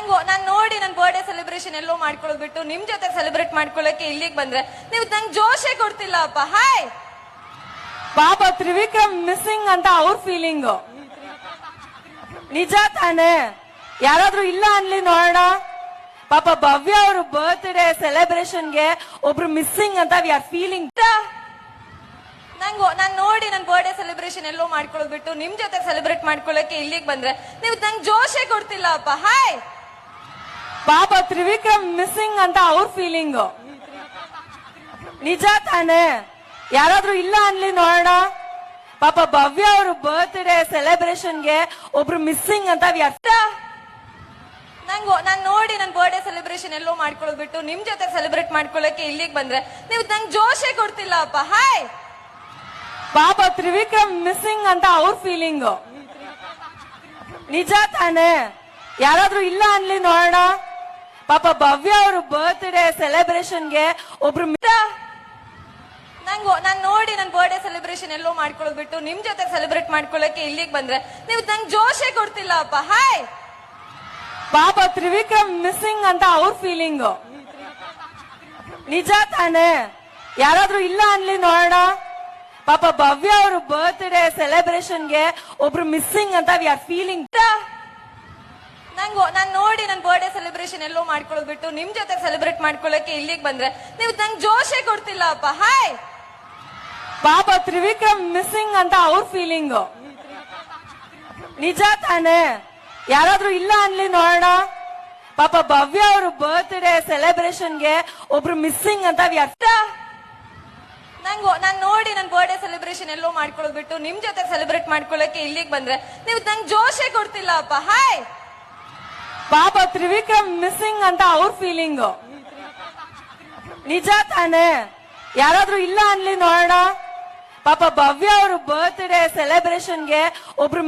ನಂಗೆ ನಾನ್ ನೋಡಿ ನನ್ನ ಬರ್ಡೇ ಸೆಲೆಬ್ರೇಷನ್ ಎಲ್ಲೋ ಮಾಡ್ಕೊಳ್ಳೋದು ಬಿಟ್ಟು ನಿಮ್ ಜೊತೆ ಸೆಲೆಬ್ರೇಟ್ ಮಾಡ್ಕೊಳ್ಳೋಕೆ ಇಲ್ಲಿಗೆ ಬಂದ್ರೆ ನೀವು ನಂಗೆ ಜೋಶೇ ಕೊಡ್ತಿಲ್ಲ ಅಪ್ಪ. ಹಾಯ್ ಪಾಪ ತ್ರಿವಿಕ್ರಮ್ ಮಿಸ್ಸಿಂಗ್ ಅಂತ ಅವ್ರ ಫೀಲಿಂಗ್ ನಿಜ ತಾನೇ. ಯಾರಾದ್ರೂ ಇಲ್ಲ ಅನ್ಲಿ ನೋಡೋಣ. ಪಾಪ ಭವ್ಯ ಅವ್ರ ಬರ್ತ್ಡೇ ಸೆಲೆಬ್ರೇಷನ್ಗೆ ಒಬ್ರು ಮಿಸ್ಸಿಂಗ್ ಅಂತ ವಿ ಆರ್ ಫೀಲಿಂಗ್ ನಂಗೆ ನಾನು ನೋಡಿ ನನ್ನ ಬರ್ಡೇ ಸೆಲೆಬ್ರೇಷನ್ ಎಲ್ಲೋ ಮಾಡ್ಕೊಳ್ಳೋದು ಬಿಟ್ಟು ನಿಮ್ ಜೊತೆ ಸೆಲೆಬ್ರೇಟ್ ಮಾಡ್ಕೊಳ್ಳೋಕೆ ಇಲ್ಲಿಗೆ ಬಂದ್ರೆ ನೀವು ನಂಗೆ ಜೋಶೇ ಕೊಡ್ತಿಲ್ಲ ಅಪ್ಪ. ಹಾಯ್ ಪಾಪ ತ್ರಿವಿಕ್ರಮ್ ಮಿಸ್ಸಿಂಗ್ ಅಂತ ಅವ್ರ ಫೀಲಿಂಗ್ ನಿಜ ತಾನೇ. ಯಾರಾದ್ರೂ ಇಲ್ಲ ಅನ್ಲಿ ನೋಡೋಣ. ಪಾಪ ಭವ್ಯ ಅವ್ರ ಬರ್ತ್ಡೇ ಸೆಲೆಬ್ರೇಷನ್ಗೆ ಒಬ್ರು ಮಿಸ್ಸಿಂಗ್ ಅಂತ ವ್ಯರ್ಥ ನಂಗು ನಾನು ನೋಡಿ ನನ್ನ ಬರ್ಡೇ ಸೆಲೆಬ್ರೇಷನ್ ಎಲ್ಲೋ ಮಾಡ್ಕೊಳ್ಳೋದು ಬಿಟ್ಟು ನಿಮ್ ಜೊತೆ ಸೆಲೆಬ್ರೇಟ್ ಮಾಡ್ಕೊಳ್ಳಕ್ಕೆ ಇಲ್ಲಿಗೆ ಬಂದ್ರೆ ನೀವು ನಂಗೆ ಜೋಶೆ ಕೊಡ್ತಿಲ್ಲ ಅಪ್ಪ. ಹಾಯ್ ಪಾಪ ತ್ರಿವಿಕ್ರಮ್ ಮಿಸ್ಸಿಂಗ್ ಅಂತ ಅವ್ರ ಫೀಲಿಂಗ್ ನಿಜ ತಾನೇ. ಯಾರಾದ್ರೂ ಇಲ್ಲ ಅನ್ಲಿ ನೋಡೋಣ. ಪಾಪ ಭವ್ಯ ಅವ್ರ ಬರ್ತ್ಡೇ ಸೆಲೆಬ್ರೇಷನ್ಗೆ ಒಬ್ರು ಮಿತ್ರ ನಂಗು ನಾನು ನೋಡಿ ನನ್ನ ಬರ್ಡೇ ಸೆಲೆಬ್ರೇಷನ್ ಎಲ್ಲೋ ಮಾಡ್ಕೊಳ್ಳೋದು ಬಿಟ್ಟು ನಿಮ್ ಜೊತೆ ಸೆಲೆಬ್ರೇಟ್ ಮಾಡ್ಕೊಳ್ಳೋಕೆ ಇಲ್ಲಿಗೆ ಬಂದ್ರೆ ನೀವು ನಂಗೆ ಜೋಶೆ ಕೊಡ್ತಿಲ್ಲ ಅಪ್ಪ. ಹಾಯ್ ಪಾಪ ತ್ರಿವಿಕ್ರಮ್ ಮಿಸ್ಸಿಂಗ್ ಅಂತ ಅವ್ರ ಫೀಲಿಂಗ್ ನಿಜ ತಾನೇ. ಯಾರಾದ್ರೂ ಇಲ್ಲ ಅನ್ಲಿ ನೋಡೋಣ. ಪಾಪ ಭವ್ಯ ಅವ್ರ ಬರ್ತ್ಡೇ ಸೆಲೆಬ್ರೇಷನ್ಗೆ ಒಬ್ರು ಮಿಸ್ಸಿಂಗ್ ಅಂತ ವಿ ಆರ್ ಫೀಲಿಂಗ್ ನಂಗೆ ನಾನು ನೋಡಿ ನನ್ನ ಬರ್ಡೇ ಸೆಲೆಬ್ರೇಷನ್ ಎಲ್ಲೋ ಮಾಡ್ಕೊಳ್ಳೋದು ಬಿಟ್ಟು ನಿಮ್ ಜೊತೆ ಸೆಲೆಬ್ರೇಟ್ ಮಾಡ್ಕೊಳ್ಳೋಕೆ ಇಲ್ಲಿಗೆ ಬಂದ್ರೆ ನೀವು ನಂಗೆ ಜೋಶೆ ಕೊಡ್ತಿಲ್ಲ ಅಪ್ಪ ಹಾಯ್ ಪಾಪ ತ್ರಿವಿಕ್ರಮ್ ಮಿಸ್ಸಿಂಗ್ ಅಂತ ಅವ್ರ ಫೀಲಿಂಗ್ ನಿಜ ತಾನೇ. ಯಾರಾದ್ರೂ ಇಲ್ಲ ಅನ್ಲಿ ನೋಡೋಣ. ಪಾಪ ಭವ್ಯ ಅವ್ರ ಬರ್ತ್ಡೇ ಸೆಲೆಬ್ರೇಷನ್ಗೆ ಒಬ್ರು ಮಿಸ್ಸಿಂಗ್ ಅಂತ ವ್ಯರ್ಥ ನಂಗೆ ನಾನ್ ನೋಡಿ ನನ್ನ ಬರ್ಡೇ ಸೆಲೆಬ್ರೇಷನ್ ಎಲ್ಲೋ ಮಾಡ್ಕೊಳ್ಳೋದು ಬಿಟ್ಟು ನಿಮ್ ಜೊತೆ ಸೆಲೆಬ್ರೇಟ್ ಮಾಡ್ಕೊಳ್ಳೋಕೆ ಇಲ್ಲಿಗೆ ಬಂದ್ರೆ ನೀವು ನಂಗೆ ಜೋಶೇ ಕೊಡ್ತಿಲ್ಲ ಅಪ್ಪ ಹಾಯ್ ಪಾಪ ತ್ರಿವಿಕ್ರಮ್ ಮಿಸ್ಸಿಂಗ್ ಅಂತ ಅವ್ರ ಫೀಲಿಂಗ್ ನಿಜ ತಾನೆ. ಯಾರಾದ್ರೂ ಇಲ್ಲ ಅನ್ಲಿ ನೋಡೋಣ. ಪಾಪ ಭವ್ಯ ಅವ್ರ ಬರ್ತ್ಡೇ ಸೆಲೆಬ್ರೇಷನ್ಗೆ ಒಬ್ರು